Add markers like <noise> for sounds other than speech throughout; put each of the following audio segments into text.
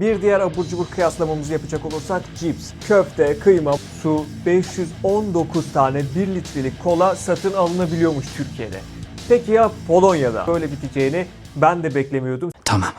Bir diğer abur cubur kıyaslamamızı yapacak olursak cips, köfte, kıyma, su, 519 tane 1 litrelik kola satın alınabiliyormuş Türkiye'de. Peki ya Polonya'da? Böyle biteceğini ben de beklemiyordum. Tamam.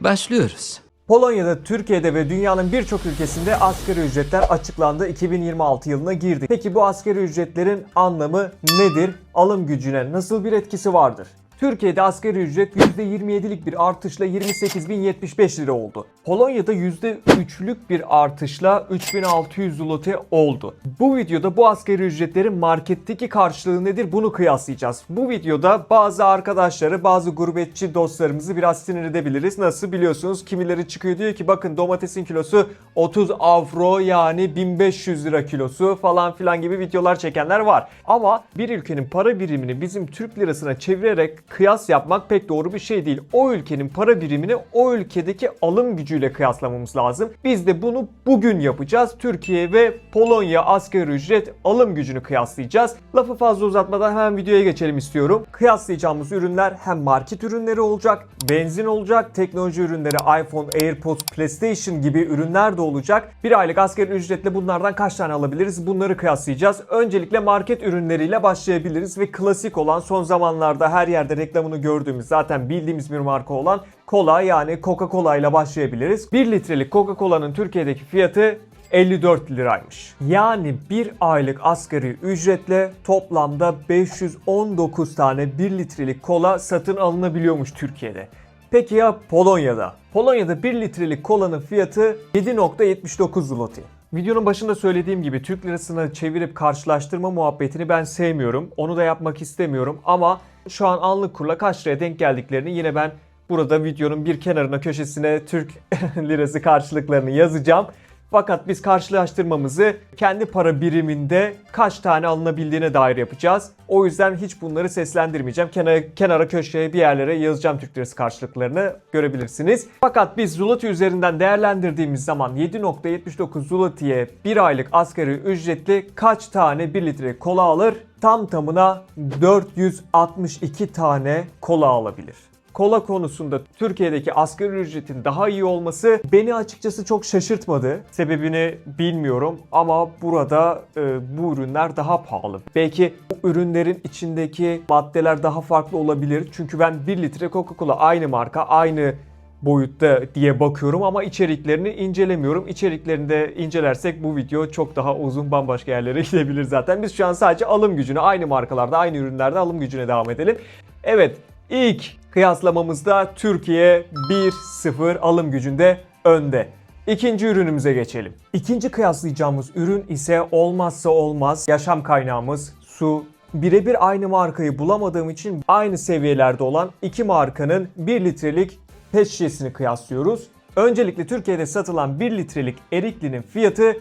Başlıyoruz. Polonya'da, Türkiye'de ve dünyanın birçok ülkesinde asgari ücretler açıklandı. 2026 yılına girdik. Peki bu asgari ücretlerin anlamı nedir? Alım gücüne nasıl bir etkisi vardır? Türkiye'de asgari ücret %27'lik bir artışla 28.075 lira oldu. Polonya'da %3'lük bir artışla 3600 zloty oldu. Bu videoda bu asgari ücretlerin marketteki karşılığı nedir bunu kıyaslayacağız. Bu videoda bazı arkadaşları, bazı gurbetçi dostlarımızı biraz sinir edebiliriz. Nasıl biliyorsunuz kimileri çıkıyor diyor ki bakın domatesin kilosu 30 avro yani 1500 lira kilosu falan filan gibi videolar çekenler var. Ama bir ülkenin para birimini bizim Türk lirasına çevirerek kıyas yapmak pek doğru bir şey değil. O ülkenin para birimini o ülkedeki alım gücüyle kıyaslamamız lazım. Biz de bunu bugün yapacağız. Türkiye ve Polonya asgari ücret alım gücünü kıyaslayacağız. Lafı fazla uzatmadan hemen videoya geçelim istiyorum. Kıyaslayacağımız ürünler hem market ürünleri olacak, benzin olacak, teknoloji ürünleri iPhone, AirPods, PlayStation gibi ürünler de olacak. Bir aylık asgari ücretle bunlardan kaç tane alabiliriz? Bunları kıyaslayacağız. Öncelikle market ürünleriyle başlayabiliriz ve klasik olan son zamanlarda her yerde reklamını gördüğümüz zaten bildiğimiz bir marka olan kola yani Coca-Cola ile başlayabiliriz. 1 litrelik Coca-Cola'nın Türkiye'deki fiyatı 54 liraymış. Yani bir aylık asgari ücretle toplamda 519 tane 1 litrelik kola satın alınabiliyormuş Türkiye'de. Peki ya Polonya'da? Polonya'da 1 litrelik kolanın fiyatı 7.79 zloty. Videonun başında söylediğim gibi Türk lirasına çevirip karşılaştırma muhabbetini ben sevmiyorum. Onu da yapmak istemiyorum ama şu an anlık kurla kaç liraya denk geldiklerini yine ben burada videonun bir kenarına köşesine Türk <laughs> lirası karşılıklarını yazacağım. Fakat biz karşılaştırmamızı kendi para biriminde kaç tane alınabildiğine dair yapacağız. O yüzden hiç bunları seslendirmeyeceğim. Kenara, kenara köşeye bir yerlere yazacağım Türk lirası karşılıklarını görebilirsiniz. Fakat biz Zloty üzerinden değerlendirdiğimiz zaman 7.79 Zloty'ye bir aylık asgari ücretli kaç tane 1 litre kola alır? Tam tamına 462 tane kola alabilir kola konusunda Türkiye'deki asgari ücretin daha iyi olması beni açıkçası çok şaşırtmadı. Sebebini bilmiyorum ama burada e, bu ürünler daha pahalı. Belki bu ürünlerin içindeki maddeler daha farklı olabilir. Çünkü ben 1 litre Coca-Cola aynı marka, aynı boyutta diye bakıyorum ama içeriklerini incelemiyorum. İçeriklerini de incelersek bu video çok daha uzun bambaşka yerlere <laughs> gidebilir zaten. Biz şu an sadece alım gücüne aynı markalarda, aynı ürünlerde alım gücüne devam edelim. Evet, ilk kıyaslamamızda Türkiye 1-0 alım gücünde önde. İkinci ürünümüze geçelim. İkinci kıyaslayacağımız ürün ise olmazsa olmaz yaşam kaynağımız su. Birebir aynı markayı bulamadığım için aynı seviyelerde olan iki markanın 1 litrelik pet şişesini kıyaslıyoruz. Öncelikle Türkiye'de satılan 1 litrelik Erikli'nin fiyatı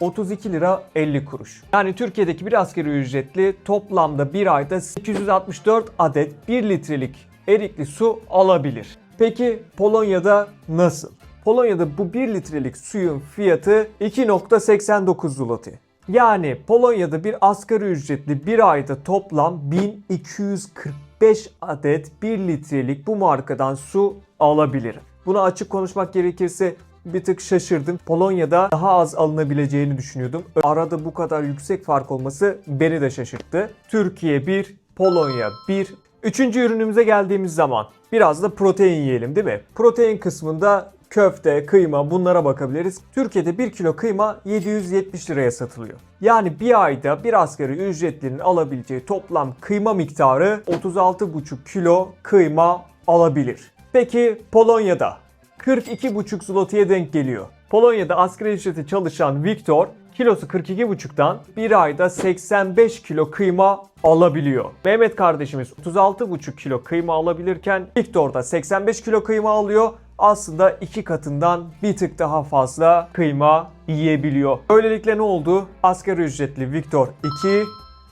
32 lira 50 kuruş. Yani Türkiye'deki bir asgari ücretli toplamda bir ayda 864 adet 1 litrelik erikli su alabilir. Peki Polonya'da nasıl? Polonya'da bu 1 litrelik suyun fiyatı 2.89 zloty. Yani Polonya'da bir asgari ücretli bir ayda toplam 1245 adet 1 litrelik bu markadan su alabilir. Buna açık konuşmak gerekirse bir tık şaşırdım. Polonya'da daha az alınabileceğini düşünüyordum. Arada bu kadar yüksek fark olması beni de şaşırttı. Türkiye 1, Polonya 1. Üçüncü ürünümüze geldiğimiz zaman biraz da protein yiyelim değil mi? Protein kısmında köfte, kıyma bunlara bakabiliriz. Türkiye'de 1 kilo kıyma 770 liraya satılıyor. Yani bir ayda bir asgari ücretlinin alabileceği toplam kıyma miktarı 36,5 kilo kıyma alabilir. Peki Polonya'da 42,5 zloty'ye denk geliyor. Polonya'da asgari ücreti çalışan Viktor kilosu 42,5'tan bir ayda 85 kilo kıyma alabiliyor. Mehmet kardeşimiz 36,5 kilo kıyma alabilirken Viktor da 85 kilo kıyma alıyor. Aslında iki katından bir tık daha fazla kıyma yiyebiliyor. Böylelikle ne oldu? Asgari ücretli Viktor 2,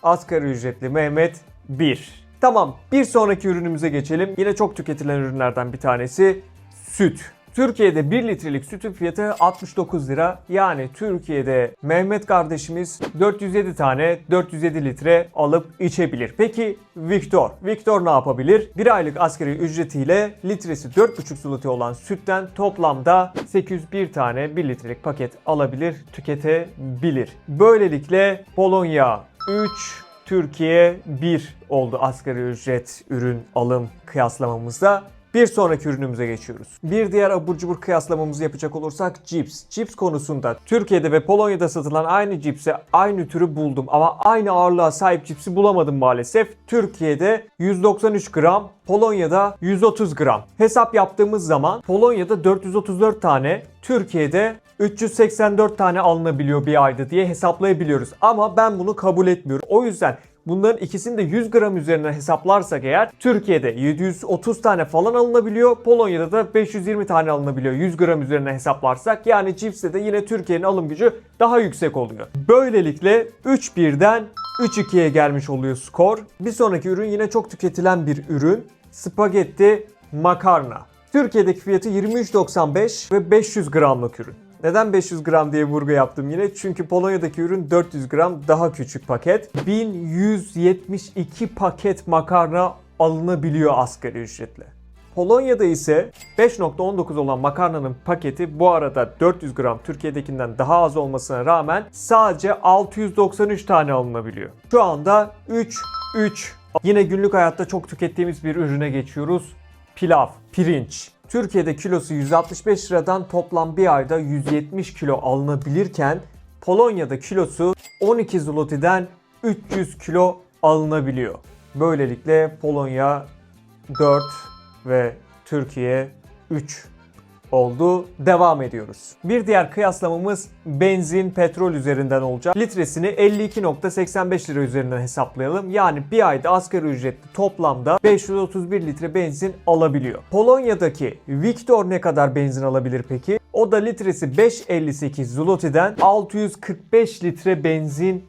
asgari ücretli Mehmet 1. Tamam bir sonraki ürünümüze geçelim. Yine çok tüketilen ürünlerden bir tanesi süt. Türkiye'de 1 litrelik sütün fiyatı 69 lira. Yani Türkiye'de Mehmet kardeşimiz 407 tane 407 litre alıp içebilir. Peki Victor? Victor ne yapabilir? Bir aylık asgari ücretiyle litresi 4,5 zloty olan sütten toplamda 801 tane 1 litrelik paket alabilir, tüketebilir. Böylelikle Polonya 3, Türkiye 1 oldu asgari ücret ürün alım kıyaslamamızda. Bir sonraki ürünümüze geçiyoruz. Bir diğer abur cubur kıyaslamamızı yapacak olursak cips. Cips konusunda Türkiye'de ve Polonya'da satılan aynı cipsi aynı türü buldum ama aynı ağırlığa sahip cipsi bulamadım maalesef. Türkiye'de 193 gram, Polonya'da 130 gram. Hesap yaptığımız zaman Polonya'da 434 tane, Türkiye'de 384 tane alınabiliyor bir ayda diye hesaplayabiliyoruz. Ama ben bunu kabul etmiyorum. O yüzden Bunların ikisini de 100 gram üzerinden hesaplarsak eğer Türkiye'de 730 tane falan alınabiliyor. Polonya'da da 520 tane alınabiliyor 100 gram üzerinden hesaplarsak. Yani cipste de yine Türkiye'nin alım gücü daha yüksek oluyor. Böylelikle 3-1'den 3-2'ye gelmiş oluyor skor. Bir sonraki ürün yine çok tüketilen bir ürün. Spagetti makarna. Türkiye'deki fiyatı 23.95 ve 500 gramlık ürün. Neden 500 gram diye vurgu yaptım yine? Çünkü Polonya'daki ürün 400 gram daha küçük paket. 1172 paket makarna alınabiliyor asgari ücretle. Polonya'da ise 5.19 olan makarnanın paketi bu arada 400 gram Türkiye'dekinden daha az olmasına rağmen sadece 693 tane alınabiliyor. Şu anda 3 3 Yine günlük hayatta çok tükettiğimiz bir ürüne geçiyoruz. Pilav, pirinç. Türkiye'de kilosu 165 liradan toplam bir ayda 170 kilo alınabilirken Polonya'da kilosu 12 zlotyden 300 kilo alınabiliyor. Böylelikle Polonya 4 ve Türkiye 3 oldu. Devam ediyoruz. Bir diğer kıyaslamamız benzin petrol üzerinden olacak. Litresini 52.85 lira üzerinden hesaplayalım. Yani bir ayda asgari ücretli toplamda 531 litre benzin alabiliyor. Polonya'daki Victor ne kadar benzin alabilir peki? O da litresi 5.58 zlotyden 645 litre benzin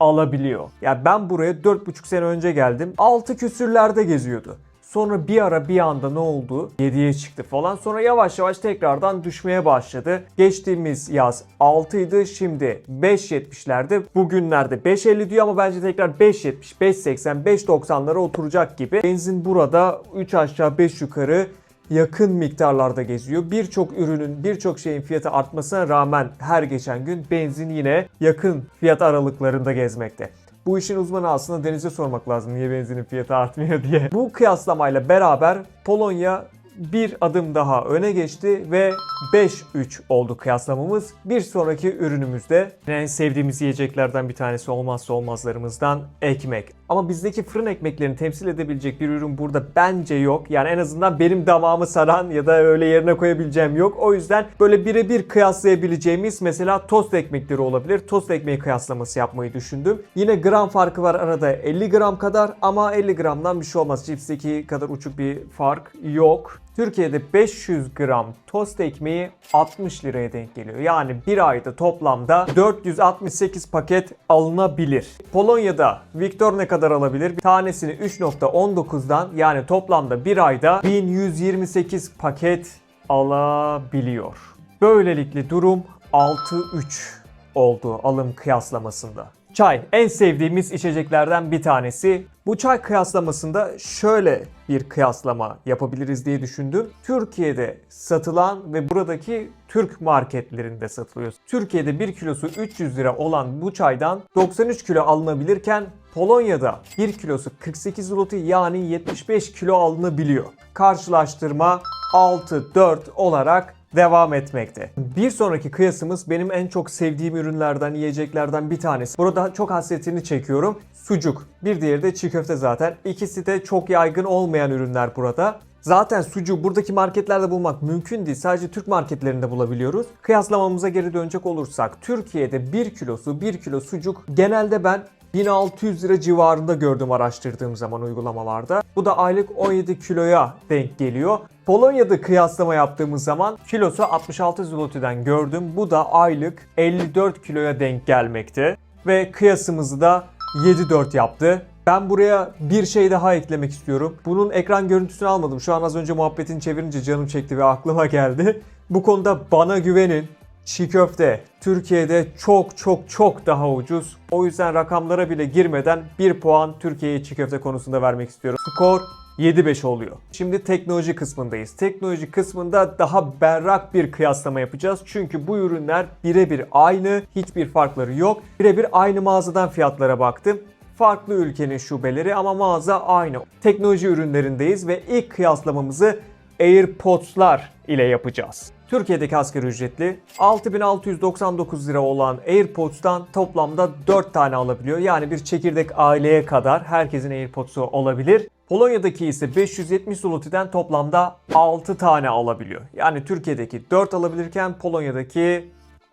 alabiliyor. Ya yani ben buraya 4,5 sene önce geldim. 6 küsürlerde geziyordu. Sonra bir ara bir anda ne oldu? 7'ye çıktı falan. Sonra yavaş yavaş tekrardan düşmeye başladı. Geçtiğimiz yaz 6 idi. Şimdi 5.70'lerde. Bugünlerde 5.50 diyor ama bence tekrar 5.70, 5.80, 5.90'lara oturacak gibi. Benzin burada 3 aşağı 5 yukarı yakın miktarlarda geziyor. Birçok ürünün, birçok şeyin fiyatı artmasına rağmen her geçen gün benzin yine yakın fiyat aralıklarında gezmekte. Bu işin uzmanı aslında Deniz'e sormak lazım niye benzinin fiyatı artmıyor <laughs> diye. Bu kıyaslamayla beraber Polonya bir adım daha öne geçti ve 5-3 oldu kıyaslamamız. Bir sonraki ürünümüzde en sevdiğimiz yiyeceklerden bir tanesi olmazsa olmazlarımızdan ekmek. Ama bizdeki fırın ekmeklerini temsil edebilecek bir ürün burada bence yok. Yani en azından benim damağımı saran ya da öyle yerine koyabileceğim yok. O yüzden böyle birebir kıyaslayabileceğimiz mesela tost ekmekleri olabilir. Tost ekmeği kıyaslaması yapmayı düşündüm. Yine gram farkı var arada 50 gram kadar ama 50 gramdan bir şey olmaz. Cipsteki kadar uçuk bir fark yok. Türkiye'de 500 gram tost ekmeği 60 liraya denk geliyor. Yani bir ayda toplamda 468 paket alınabilir. Polonya'da Victor ne kadar alabilir? Tanesini 3.19'dan yani toplamda bir ayda 1128 paket alabiliyor. Böylelikle durum 6-3 oldu alım kıyaslamasında. Çay en sevdiğimiz içeceklerden bir tanesi. Bu çay kıyaslamasında şöyle bir kıyaslama yapabiliriz diye düşündüm. Türkiye'de satılan ve buradaki Türk marketlerinde satılıyor. Türkiye'de 1 kilosu 300 lira olan bu çaydan 93 kilo alınabilirken Polonya'da 1 kilosu 48 zloty yani 75 kilo alınabiliyor. Karşılaştırma 6-4 olarak devam etmekte. Bir sonraki kıyasımız benim en çok sevdiğim ürünlerden, yiyeceklerden bir tanesi. Burada çok hasretini çekiyorum. Sucuk. Bir diğeri de çiğ köfte zaten. İkisi de çok yaygın olmayan ürünler burada. Zaten sucuğu buradaki marketlerde bulmak mümkün değil. Sadece Türk marketlerinde bulabiliyoruz. Kıyaslamamıza geri dönecek olursak Türkiye'de 1 kilosu 1 kilo sucuk genelde ben 1600 lira civarında gördüm araştırdığım zaman uygulamalarda. Bu da aylık 17 kiloya denk geliyor. Polonya'da kıyaslama yaptığımız zaman kilosu 66 zlotyden gördüm. Bu da aylık 54 kiloya denk gelmekte. Ve kıyasımızı da 7-4 yaptı. Ben buraya bir şey daha eklemek istiyorum. Bunun ekran görüntüsünü almadım. Şu an az önce muhabbetini çevirince canım çekti ve aklıma geldi. Bu konuda bana güvenin. Çiğ köfte Türkiye'de çok çok çok daha ucuz. O yüzden rakamlara bile girmeden 1 puan Türkiye'ye çiğ köfte konusunda vermek istiyorum. Skor 7-5 oluyor. Şimdi teknoloji kısmındayız. Teknoloji kısmında daha berrak bir kıyaslama yapacağız. Çünkü bu ürünler birebir aynı, hiçbir farkları yok. Birebir aynı mağazadan fiyatlara baktım. Farklı ülkenin şubeleri ama mağaza aynı. Teknoloji ürünlerindeyiz ve ilk kıyaslamamızı AirPods'lar ile yapacağız. Türkiye'deki asgari ücretli 6699 lira olan AirPods'tan toplamda 4 tane alabiliyor. Yani bir çekirdek aileye kadar herkesin AirPods'u olabilir. Polonya'daki ise 570 zlotiden toplamda 6 tane alabiliyor. Yani Türkiye'deki 4 alabilirken Polonya'daki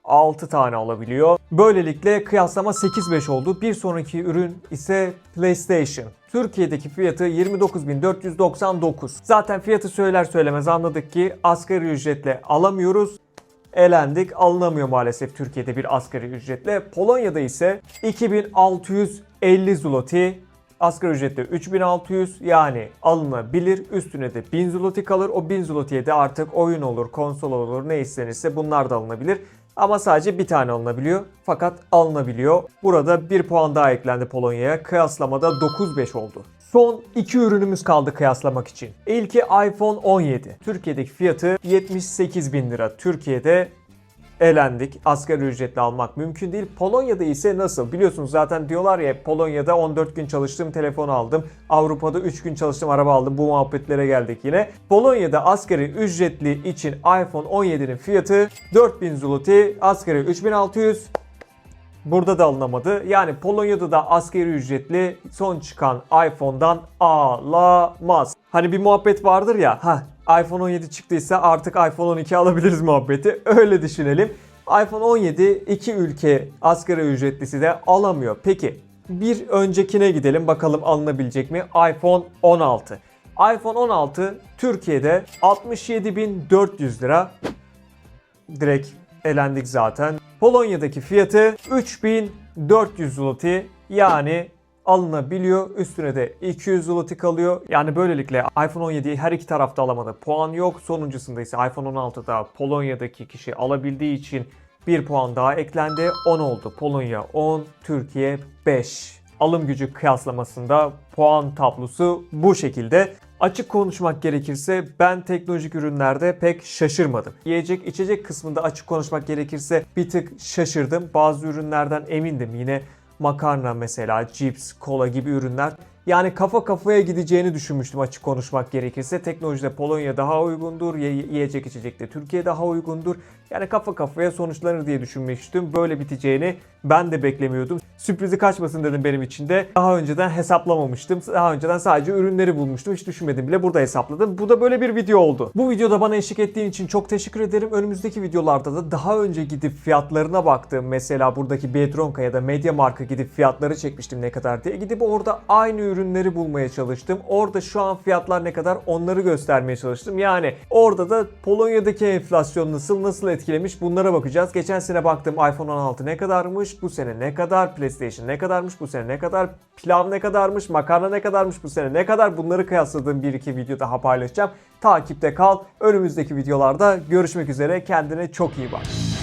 6 tane alabiliyor. Böylelikle kıyaslama 8-5 oldu. Bir sonraki ürün ise PlayStation. Türkiye'deki fiyatı 29.499. Zaten fiyatı söyler söylemez anladık ki asgari ücretle alamıyoruz. Elendik. Alınamıyor maalesef Türkiye'de bir asgari ücretle. Polonya'da ise 2650 zloty. Asgari ücrette 3600 yani alınabilir. Üstüne de 1000 zloty kalır. O 1000 zloty'ye de artık oyun olur, konsol olur ne istenirse bunlar da alınabilir. Ama sadece bir tane alınabiliyor. Fakat alınabiliyor. Burada bir puan daha eklendi Polonya'ya. Kıyaslamada 9-5 oldu. Son iki ürünümüz kaldı kıyaslamak için. İlki iPhone 17. Türkiye'deki fiyatı 78 bin lira. Türkiye'de elendik. Asgari ücretle almak mümkün değil. Polonya'da ise nasıl? Biliyorsunuz zaten diyorlar ya Polonya'da 14 gün çalıştım telefon aldım. Avrupa'da 3 gün çalıştım araba aldım. Bu muhabbetlere geldik yine. Polonya'da asgari ücretli için iPhone 17'nin fiyatı 4000 zloty, asgari 3600. Burada da alınamadı. Yani Polonya'da da asgari ücretli son çıkan iPhone'dan alamaz. Hani bir muhabbet vardır ya. Ha iPhone 17 çıktıysa artık iPhone 12 alabiliriz muhabbeti. Öyle düşünelim. iPhone 17 iki ülke asgari ücretlisi de alamıyor. Peki bir öncekine gidelim bakalım alınabilecek mi? iPhone 16. iPhone 16 Türkiye'de 67.400 lira direkt elendik zaten. Polonya'daki fiyatı 3400 zloty yani alınabiliyor. Üstüne de 200 zloty kalıyor. Yani böylelikle iPhone 17'yi her iki tarafta alamadı. Puan yok. Sonuncusunda ise iPhone 16'da Polonya'daki kişi alabildiği için bir puan daha eklendi. 10 oldu. Polonya 10, Türkiye 5. Alım gücü kıyaslamasında puan tablosu bu şekilde. Açık konuşmak gerekirse ben teknolojik ürünlerde pek şaşırmadım. Yiyecek içecek kısmında açık konuşmak gerekirse bir tık şaşırdım. Bazı ürünlerden emindim. Yine makarna mesela, cips, kola gibi ürünler. Yani kafa kafaya gideceğini düşünmüştüm açık konuşmak gerekirse. Teknolojide Polonya daha uygundur, ye- yiyecek içecekte Türkiye daha uygundur. Yani kafa kafaya sonuçlanır diye düşünmüştüm. Böyle biteceğini ben de beklemiyordum. Sürprizi kaçmasın dedim benim için de. Daha önceden hesaplamamıştım. Daha önceden sadece ürünleri bulmuştum. Hiç düşünmedim bile burada hesapladım. Bu da böyle bir video oldu. Bu videoda bana eşlik ettiğin için çok teşekkür ederim. Önümüzdeki videolarda da daha önce gidip fiyatlarına baktım. Mesela buradaki Biedronka ya da Mediamarkt'a gidip fiyatları çekmiştim ne kadar diye. Gidip orada aynı ürünleri bulmaya çalıştım. Orada şu an fiyatlar ne kadar onları göstermeye çalıştım. Yani orada da Polonya'daki enflasyon nasıl nasıl etkilemiş bunlara bakacağız. Geçen sene baktım iPhone 16 ne kadarmış, bu sene ne kadar, PlayStation ne kadarmış, bu sene ne kadar, pilav ne kadarmış, makarna ne kadarmış, bu sene ne kadar bunları kıyasladığım bir iki video daha paylaşacağım. Takipte kal. Önümüzdeki videolarda görüşmek üzere. Kendine çok iyi bak.